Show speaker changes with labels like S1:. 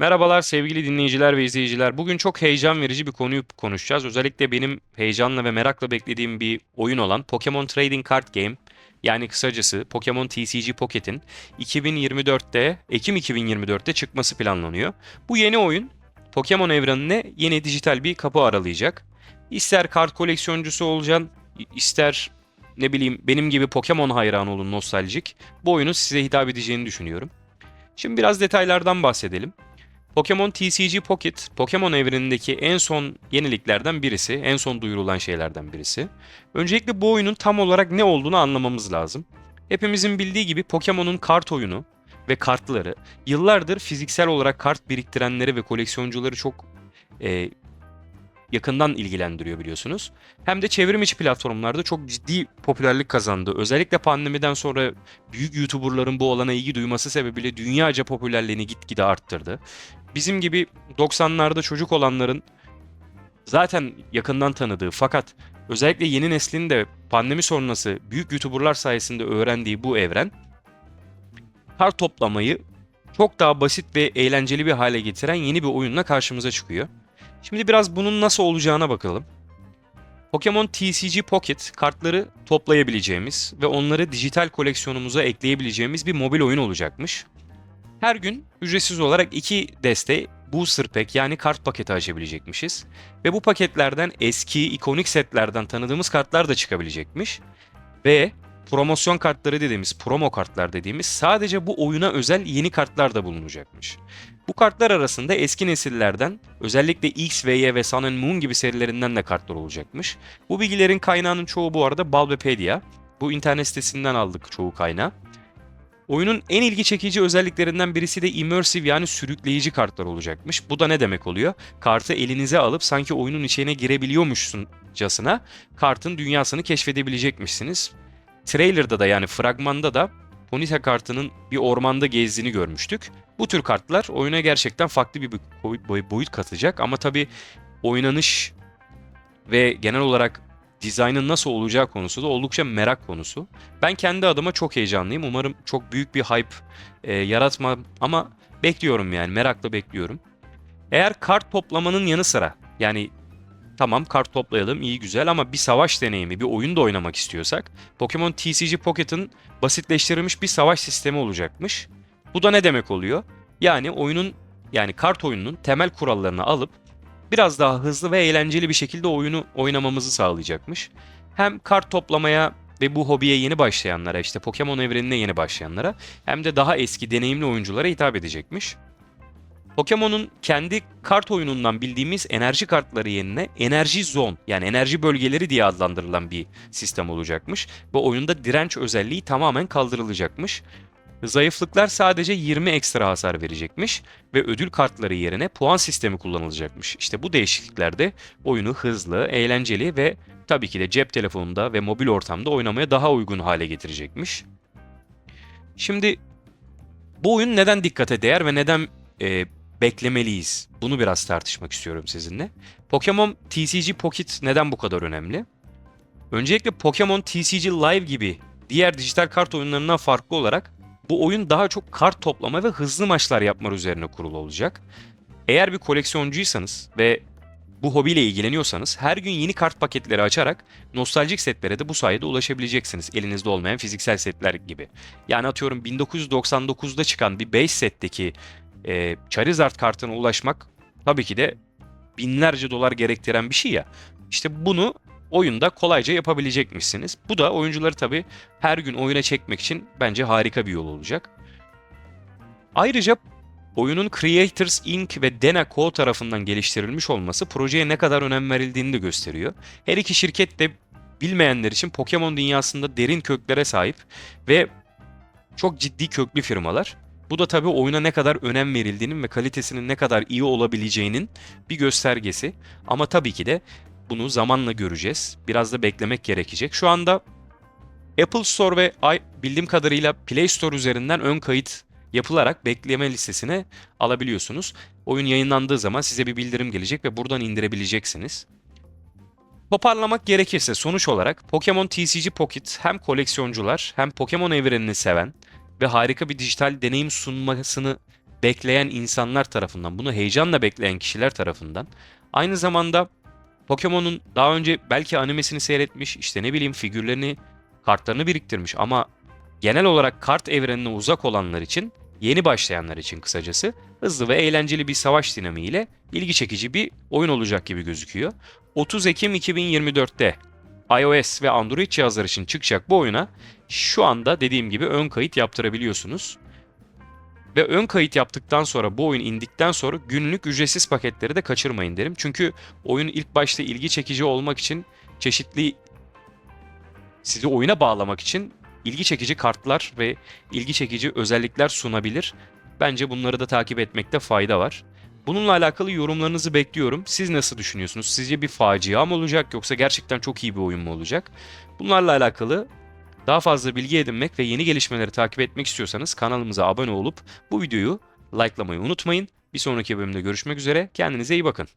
S1: Merhabalar sevgili dinleyiciler ve izleyiciler. Bugün çok heyecan verici bir konuyu konuşacağız. Özellikle benim heyecanla ve merakla beklediğim bir oyun olan Pokemon Trading Card Game yani kısacası Pokemon TCG Pocket'in 2024'te, Ekim 2024'te çıkması planlanıyor. Bu yeni oyun Pokemon evrenine yeni dijital bir kapı aralayacak. İster kart koleksiyoncusu olacaksın, ister ne bileyim benim gibi Pokemon hayranı olun nostaljik. Bu oyunu size hitap edeceğini düşünüyorum. Şimdi biraz detaylardan bahsedelim. Pokemon TCG Pocket, Pokemon evrenindeki en son yeniliklerden birisi, en son duyurulan şeylerden birisi. Öncelikle bu oyunun tam olarak ne olduğunu anlamamız lazım. Hepimizin bildiği gibi Pokemon'un kart oyunu ve kartları yıllardır fiziksel olarak kart biriktirenleri ve koleksiyoncuları çok e, yakından ilgilendiriyor biliyorsunuz. Hem de çevrim içi platformlarda çok ciddi popülerlik kazandı. Özellikle pandemiden sonra büyük YouTuber'ların bu alana ilgi duyması sebebiyle dünyaca popülerliğini gitgide arttırdı. Bizim gibi 90'larda çocuk olanların zaten yakından tanıdığı fakat özellikle yeni neslin de pandemi sonrası büyük YouTuber'lar sayesinde öğrendiği bu evren kart toplamayı çok daha basit ve eğlenceli bir hale getiren yeni bir oyunla karşımıza çıkıyor. Şimdi biraz bunun nasıl olacağına bakalım. Pokemon TCG Pocket kartları toplayabileceğimiz ve onları dijital koleksiyonumuza ekleyebileceğimiz bir mobil oyun olacakmış. Her gün ücretsiz olarak iki deste booster pack yani kart paketi açabilecekmişiz. Ve bu paketlerden eski ikonik setlerden tanıdığımız kartlar da çıkabilecekmiş. Ve promosyon kartları dediğimiz, promo kartlar dediğimiz sadece bu oyuna özel yeni kartlar da bulunacakmış. Bu kartlar arasında eski nesillerden özellikle X Y ve Sun and Moon gibi serilerinden de kartlar olacakmış. Bu bilgilerin kaynağının çoğu bu arada Bulbapedia. Bu internet sitesinden aldık çoğu kaynağı. Oyunun en ilgi çekici özelliklerinden birisi de immersive yani sürükleyici kartlar olacakmış. Bu da ne demek oluyor? Kartı elinize alıp sanki oyunun içine girebiliyormuşsuncasına kartın dünyasını keşfedebilecekmişsiniz. Trailer'da da yani fragmanda da Ponyta kartının bir ormanda gezdiğini görmüştük. Bu tür kartlar oyuna gerçekten farklı bir boy- boyut katacak ama tabii oynanış ve genel olarak dizaynın nasıl olacağı konusu da oldukça merak konusu. Ben kendi adıma çok heyecanlıyım. Umarım çok büyük bir hype e, yaratmam ama bekliyorum yani merakla bekliyorum. Eğer kart toplamanın yanı sıra yani tamam kart toplayalım iyi güzel ama bir savaş deneyimi, bir oyun da oynamak istiyorsak Pokemon TCG Pocket'ın basitleştirilmiş bir savaş sistemi olacakmış. Bu da ne demek oluyor? Yani oyunun yani kart oyununun temel kurallarını alıp biraz daha hızlı ve eğlenceli bir şekilde oyunu oynamamızı sağlayacakmış. Hem kart toplamaya ve bu hobiye yeni başlayanlara işte Pokemon evrenine yeni başlayanlara hem de daha eski deneyimli oyunculara hitap edecekmiş. Pokemon'un kendi kart oyunundan bildiğimiz enerji kartları yerine enerji zone yani enerji bölgeleri diye adlandırılan bir sistem olacakmış. Bu oyunda direnç özelliği tamamen kaldırılacakmış. Zayıflıklar sadece 20 ekstra hasar verecekmiş ve ödül kartları yerine puan sistemi kullanılacakmış. İşte bu değişiklikler de oyunu hızlı, eğlenceli ve tabii ki de cep telefonunda ve mobil ortamda oynamaya daha uygun hale getirecekmiş. Şimdi bu oyun neden dikkate değer ve neden e, beklemeliyiz? Bunu biraz tartışmak istiyorum sizinle. Pokemon TCG Pocket neden bu kadar önemli? Öncelikle Pokemon TCG Live gibi diğer dijital kart oyunlarından farklı olarak bu oyun daha çok kart toplama ve hızlı maçlar yapma üzerine kurulu olacak. Eğer bir koleksiyoncuysanız ve bu hobiyle ilgileniyorsanız her gün yeni kart paketleri açarak nostaljik setlere de bu sayede ulaşabileceksiniz. Elinizde olmayan fiziksel setler gibi. Yani atıyorum 1999'da çıkan bir base setteki e, Charizard kartına ulaşmak tabii ki de binlerce dolar gerektiren bir şey ya. İşte bunu oyunda kolayca yapabilecekmişsiniz. Bu da oyuncuları tabii her gün oyuna çekmek için bence harika bir yol olacak. Ayrıca oyunun Creators Inc. ve Dena Co. tarafından geliştirilmiş olması projeye ne kadar önem verildiğini de gösteriyor. Her iki şirket de bilmeyenler için Pokemon dünyasında derin köklere sahip ve çok ciddi köklü firmalar. Bu da tabii oyuna ne kadar önem verildiğinin ve kalitesinin ne kadar iyi olabileceğinin bir göstergesi. Ama tabii ki de bunu zamanla göreceğiz. Biraz da beklemek gerekecek. Şu anda Apple Store ve bildiğim kadarıyla Play Store üzerinden ön kayıt yapılarak bekleme listesine alabiliyorsunuz. Oyun yayınlandığı zaman size bir bildirim gelecek ve buradan indirebileceksiniz. Toparlamak gerekirse sonuç olarak Pokemon TCG Pocket hem koleksiyoncular hem Pokemon evrenini seven ve harika bir dijital deneyim sunmasını bekleyen insanlar tarafından, bunu heyecanla bekleyen kişiler tarafından. Aynı zamanda Pokemon'un daha önce belki animesini seyretmiş, işte ne bileyim figürlerini, kartlarını biriktirmiş ama genel olarak kart evrenine uzak olanlar için, yeni başlayanlar için kısacası hızlı ve eğlenceli bir savaş dinamiğiyle ilgi çekici bir oyun olacak gibi gözüküyor. 30 Ekim 2024'te iOS ve Android cihazlar için çıkacak bu oyuna şu anda dediğim gibi ön kayıt yaptırabiliyorsunuz. Ve ön kayıt yaptıktan sonra bu oyun indikten sonra günlük ücretsiz paketleri de kaçırmayın derim. Çünkü oyun ilk başta ilgi çekici olmak için çeşitli sizi oyuna bağlamak için ilgi çekici kartlar ve ilgi çekici özellikler sunabilir. Bence bunları da takip etmekte fayda var. Bununla alakalı yorumlarınızı bekliyorum. Siz nasıl düşünüyorsunuz? Sizce bir facia mı olacak yoksa gerçekten çok iyi bir oyun mu olacak? Bunlarla alakalı daha fazla bilgi edinmek ve yeni gelişmeleri takip etmek istiyorsanız kanalımıza abone olup bu videoyu likelamayı unutmayın. Bir sonraki bölümde görüşmek üzere. Kendinize iyi bakın.